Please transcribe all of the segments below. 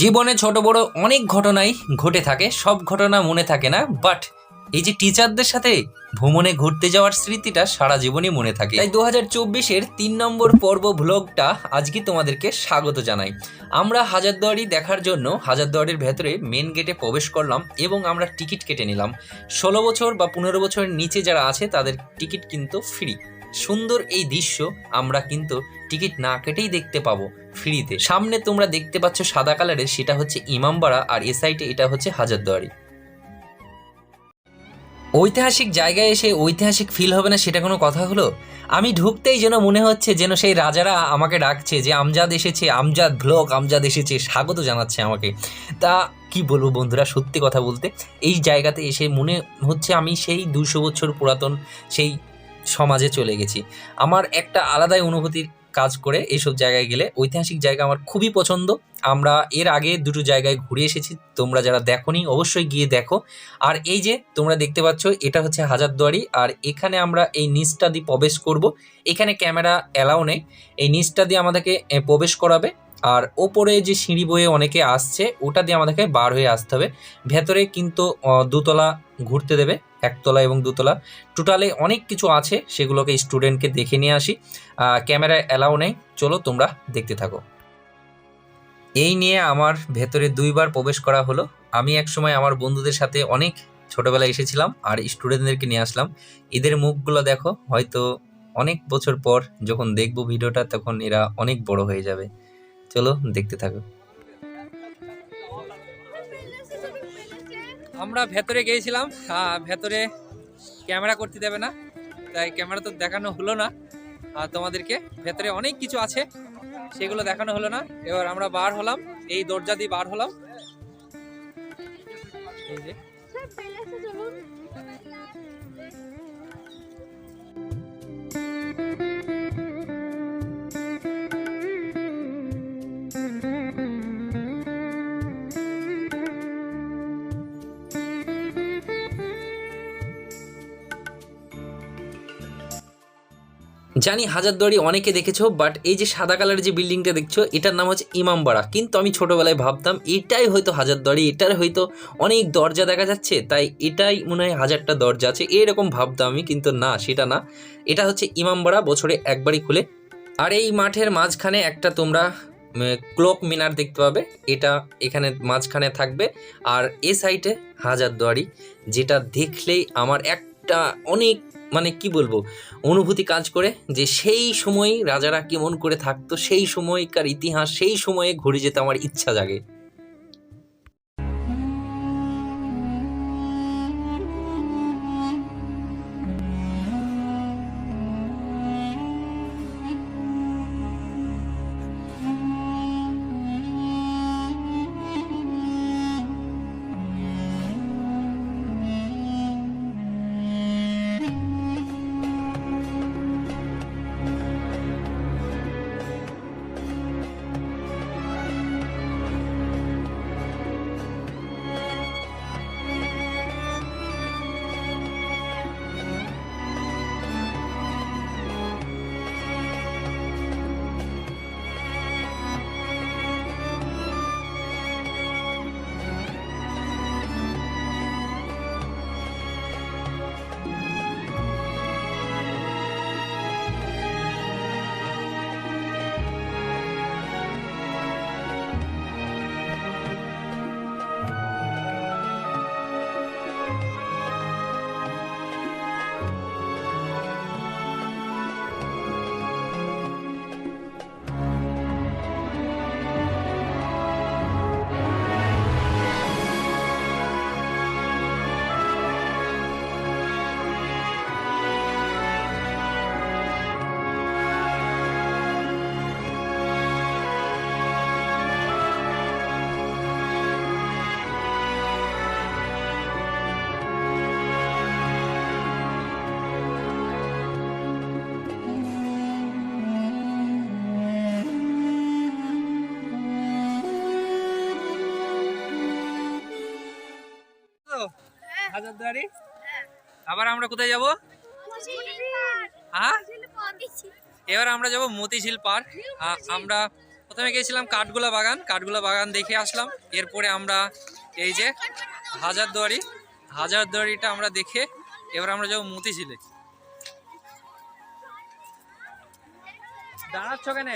জীবনে ছোট বড় অনেক ঘটনাই ঘটে থাকে, সব ঘটনা মনে থাকে না বাট এই যে টিচারদের সাথে ভ্রমণে ঘুরতে যাওয়ার স্মৃতিটা সারা জীবনই মনে থাকে। তাই দু হাজার চব্বিশের তিন নম্বর পর্ব ভ্লগটা আজকে তোমাদেরকে স্বাগত জানাই। আমরা হাজারদুয়ারি দেখার জন্য হাজারদুয়ারির ভেতরে মেন গেটে প্রবেশ করলাম এবং আমরা টিকিট কেটে নিলাম। ষোলো বছর বা পনেরো বছরের নিচে যারা আছে, তাদের টিকিট কিন্তু ফ্রি সুন্দর এই দৃশ্য, আমরা কিন্তু টিকিট না কেটেই দেখতে পাবো। ফ্রিতে। সামনে তোমরা দেখতে পাচ্ছ সাদা কালারের, সেটা হচ্ছে ইমামবাড়া আর এ সাইডে এটা হচ্ছে হাজারদুয়ারি। ঐতিহাসিক জায়গায় এসে ঐতিহাসিক ফিল হবে না, সেটা কোনো কথা হলো? আমি ঢুকতেই যেন মনে হচ্ছে যেন সেই রাজারা আমাকে ডাকছে যে আমজাদ এসেছে, আমজাদ ব্লক, আমজাদ এসেছে, স্বাগত জানাচ্ছে আমাকে। তা কি বলব বন্ধুরা, সত্যি কথা বলতে, এই জায়গাতে এসে মনে হচ্ছে আমি সেই দুশো বছর পুরাতন সেই সমাজে চলে গেছি। আমার একটা আলাদাই অনুভূতির কাজ করে এইসব জায়গায় গেলে ঐতিহাসিক জায়গা আমার খুবই পছন্দ। আমরা এর আগে দুটো জায়গায় ঘুরে এসেছি, তোমরা যারা দেখোনি অবশ্যই গিয়ে দেখো। আর এই যে তোমরা দেখতে পাচ্ছ, এটা হচ্ছে হাজারদুয়ারি। আর এখানে আমরা এই নিচটা দিয়ে প্রবেশ করব। এখানে ক্যামেরা অ্যালাউ নেই। এই নিচটা দিয়ে আমাদেরকে প্রবেশ করাবে। আর ওপরে যে সিঁড়ি বয়ে অনেকে আসছে, ওটা দিয়ে আমাদেরকে বার হয়ে আসতে হবে। ভেতরে কিন্তু দুতলা ঘুরতে দেবে। একতলা এবং দুতলা। টোটালে অনেক কিছু আছে, সেগুলোকে স্টুডেন্টকে দেখে নিয়ে আসি। ক্যামেরা অ্যালাউ নেই। চলো তোমরা দেখতে থাকো। এই নিয়ে আমার ভেতরে দুইবার প্রবেশ করা হলো। আমি একসময় আমার বন্ধুদের সাথে অনেক ছোটবেলায় এসেছিলাম আর স্টুডেন্টদেরকে নিয়ে আসলাম। এদের মুখগুলো দেখো, হয়তো অনেক বছর পর যখন দেখব ভিডিওটা, তখন এরা অনেক বড় হয়ে যাবে। চলো দেখতে থাকো। আমরা ভেতরে গিয়েছিলাম ভেতরে ক্যামেরা করতে দেবে না, তাই ক্যামেরা তো দেখানো হলো না। আর তোমাদেরকে ভেতরে অনেক কিছু আছে, সেগুলো দেখানো হলো না। এবার আমরা বার হলাম, এই দরজা দিয়ে বার হলাম। এই যে। জানি হাজারদুয়ারি অনেকে দেখেছ বাট এই যে সাদা কালারের যে বিল্ডিংটা দেখছ, এটার নাম হচ্ছে ইমামবাড়া। কিন্তু আমি ছোটবেলায় ভাবতাম, এটাই হয়তো হাজারদুয়ারি, এটার হয়তো অনেক দরজা দেখা যাচ্ছে, তাই এটাই মনে হয় হাজারটা দরজা আছে। এরকম ভাবতাম আমি, কিন্তু না, সেটা না। এটা হচ্ছে ইমামবাড়া, বছরে একবারই খুলে। আর এই মাঠের মাঝখানে একটা তোমরা ক্লোক মিনার দেখতে পাবে। এটা এখানে মাঝখানে থাকবে। আর এ সাইডে হাজারদুয়ারি, যেটা দেখলেই আমার একটা অনেক মানে কি বলব? অনুভূতি কাজ করে যে সেই সময় রাজারা কেমন করে থাকতো, সেই সময়কার ইতিহাস, সেই সময়ে ঘুরে যেতে আমার ইচ্ছা জাগে। হাজারদুয়ারি আবার আমরা কোথায় যাব? হ্যাঁ? এবার আমরা যাব মতিঝিল পার্ক। আমরা প্রথমে গেছিলাম কাঠগোলা বাগান। কাঠগোলা বাগান দেখে আসলাম। এরপরে আমরা এই যে হাজারদুয়ারি হাজারদুয়ারিটা আমরা দেখে এবার আমরা যাব মতিঝিলে। দাঁড়াচ্ছ কেন?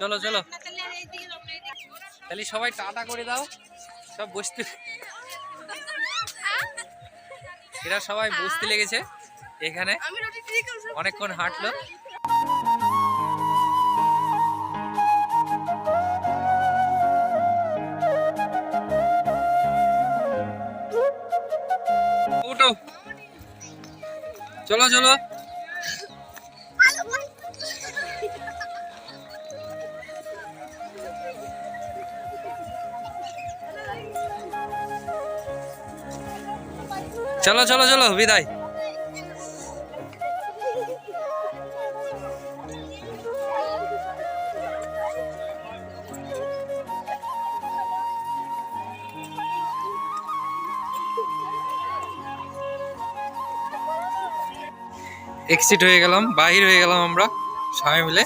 চলো চলো। তাহলে সবাই টাটা করে দাও। সব বসতে এরা সবাই বসতে লেগেছে এখানে। অনেকক্ষণ হাঁটলো। চলো চলো। চলো চলো চলো বিদায়। এক্সিট হয়ে গেলাম, বাহির হয়ে গেলাম আমরা, সবাই মিলে।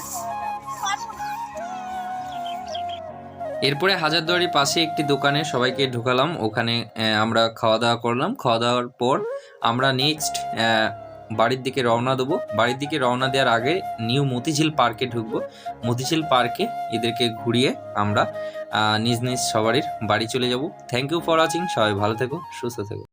এরপরে হাজারদুয়ারির পাশে একটি দোকানে সবাইকে ঢুকালাম, ওখানে আমরা খাওয়া দাওয়া করলাম। খাওয়া দাওয়ার পর আমরা নেক্সট বাড়ির দিকে রওনা দেবো। বাড়ির দিকে রওনা দেওয়ার আগে নিউ মতিঝিল পার্কে ঢুকবো। মতিঝিল পার্কে এদেরকে ঘুরিয়ে আমরা নিজ নিজ সবারই বাড়ি চলে যাব। থ্যাংক ইউ ফর ওয়াচিং সবাই ভালো থেকো, সুস্থ থেকো।